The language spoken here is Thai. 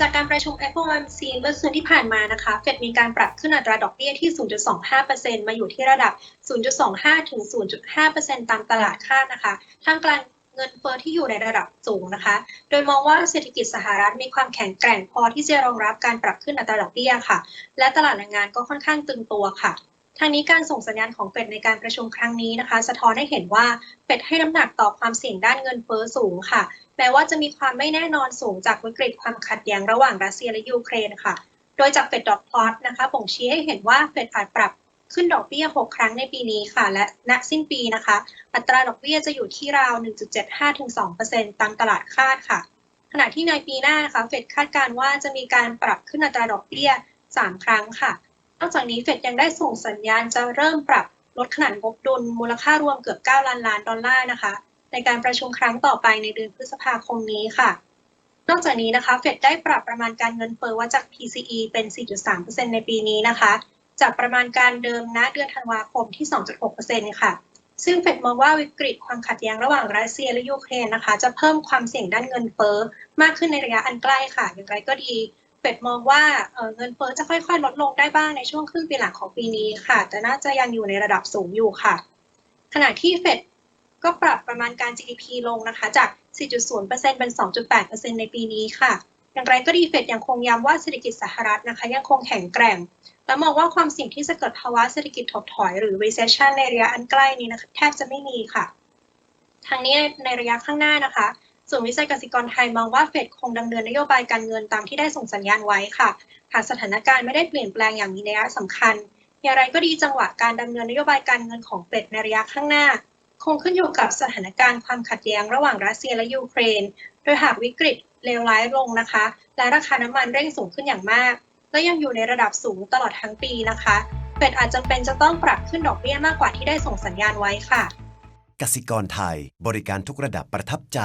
จากการประชุม FOMC เมื่อคืนที่ผ่านมานะคะเฟดมีการปรับขึ้นอัตราดอกเบี้ยที่ 0.25%มาอยู่ที่ระดับ 0.25 ถึง 0.5%ตามตลาดคาดนะคะท่ามกลางเงินเฟ้อที่อยู่ในระดับสูงนะคะ โดยมองว่าเศรษฐกิจสหรัฐมีความแข็งแกร่งพอที่จะรองรับการปรับขึ้นอัตราดอกเบี้ยค่ะ และตลาดแรงงานก็ค่อนข้างตึงตัวค่ะ ทางนี้การส่งสัญญาณของเฟดในการประชุมครั้งนี้นะคะ สะท้อนให้เห็นว่าเฟดให้น้ำหนักต่อความเสี่ยงด้านเงินเฟ้อสูงค่ะ แม้ว่าจะมีความไม่แน่นอนสูงจากวิกฤตความขัดแย้งระหว่างรัสเซียและยูเครนค่ะ โดยจากเฟดดอทพลอตนะคะบ่งชี้ให้เห็นว่าเฟดอาจปรับขึ้นดอกเบี้ย 6 ครั้งในปีนี้ค่ะ และณสิ้นปีนะคะ อัตราดอกเบี้ยจะอยู่ที่ราว 1.75-2%ตามตลาดคาดค่ะ ขณะที่ในปีหน้านะคะเฟดคาดการณ์ว่าจะมีการปรับขึ้นอัตราดอกเบี้ย 3 ครั้งค่ะ นอกจากนี้เฟดยังได้ส่งสัญญาณจะเริ่มปรับลดขนาดงบดุลมูลค่ารวมเกือบ 9 ล้านล้านดอลลาร์นะคะ ในการประชุมครั้งต่อไปในเดือนพฤษภาคมนี้ค่ะ นอกจากนี้นะคะเฟดได้ปรับประมาณการเงินเฟ้อว่าจาก PCE เป็น 4.3%ในปีนี้นะคะ จากประมาณการเดิมณเดือนธันวาคมที่ 2.6%ค่ะซึ่งเฟดมองว่าวิกฤตความขัดแย้งระหว่างรัสเซียและยูเครนนะคะ จะเพิ่มความเสี่ยงด้านเงินเฟ้อมากขึ้นในระยะอันใกล้ค่ะ อย่างไรก็ดี เฟดมองว่าเเงินเฟ้อจะค่อยๆ ลดลงได้บ้างในช่วงครึ่งปีหลังของปีนี้ค่ะ แต่น่าจะยังอยู่ในระดับสูงอยู่ค่ะ ขณะที่เฟดก็ปรับประมาณการ GDP ลงนะคะ จาก 4.0%เป็น 2.8%ในปีนี้ค่ะ อย่างไรก็ดีเฟดยังคงย้ำว่าเศรษฐกิจสหรัฐนะคะ ยังคงแข็งแกร่ง และมองว่าความเสี่ยงที่จะเกิดภาวะเศรษฐกิจถดถอยหรือ recession ในระยะอันใกล้นี้นะคะแทบจะไม่มีค่ะ ทางนี้ในระยะข้างหน้านะคะ ส่วนวิจัยกสิกรไทยมองว่าเฟดคงดำเนินนโยบายการเงินตามที่ได้ส่งสัญญาณไว้ค่ะ หากสถานการณ์ไม่ได้เปลี่ยนแปลงอย่างมีนัยสำคัญ อย่างไรก็ดีจังหวะการดำเนินนโยบายการเงินของเฟดในระยะข้างหน้า คงขึ้นอยู่กับสถานการณ์ความขัดแย้งระหว่างรัสเซียและยูเครน โดยหากวิกฤตเลวร้ายลงนะคะ และราคาน้ำมันเร่งสูงขึ้นอย่างมาก และยังอยู่ในระดับสูงตลอดทั้งปีนะคะเฟดอาจจำเป็นจะต้องปรับขึ้นดอกเบี้ยมากกว่าที่ได้ส่งสัญญาณไว้ค่ะกสิกรไทย บริการทุกระดับประทับใจ